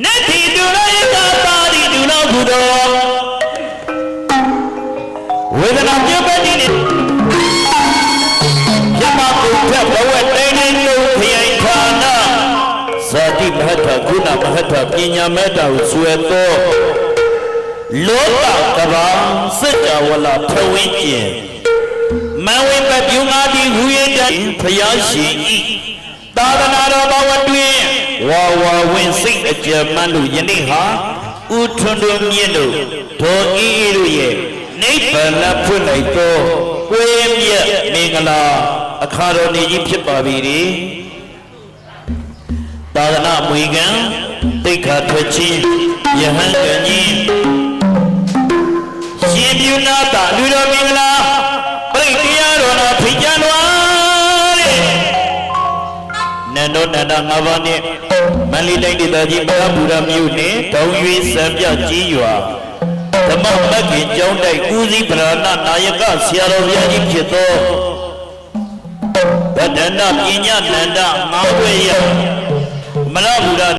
နတ်တီတူရယသာသာရီတူလောက်ခုတော်ဝေဒနာပြုတ်ပဲနေရမကိုထက်ဘဝတိုင်းတိုင်းလုံးခရိုင်ဌာနဇာတိမဟထဂုဏမဟထပညာမေတ္တာကိုဆွဲတော်လောကကဘာစัจ java လာထဝင်းကျင်မဝိပပြုံးအားဒီဟူရတဲ့ဖျားရှင်ဤသာသနာတော်ဘဝတွင်ဝါဝါဝင်စိ အကြံမှန်လို့ယနေ့ဟာဥထွန်းတော်မြင့်တို့ဒေါ်အေးအေးတို့ရဲ့နိဗ္ဗာန်လဖွင့်လိုက်သောဝေမြတ်မင်္ဂလာ အခါတော်နေကြီးဖြစ်ပါပြီ။သာသနာမွေကံတိတ်ခါထွက်ချင်းယဟန်ကကြီးရှင်ပြုနာတာလူတော်မင်္ဂလာ နန္ဒောနန္ဒငါးပါးနဲ့မန္လိတိုင်းဒေသကြီးဘာဘူရမြို့နယ်တောင်ရွေးစံပြကြီးရွာဓမ္မမဂ္ဂင်ကျောင်းတိုက်ဦးစီးဗရဏနာယကဆရာတော်ဘုရားကြီးဖြစ်သောဗဒ္ဒနာပညာနန္ဒငါးဝေယမလဘူရ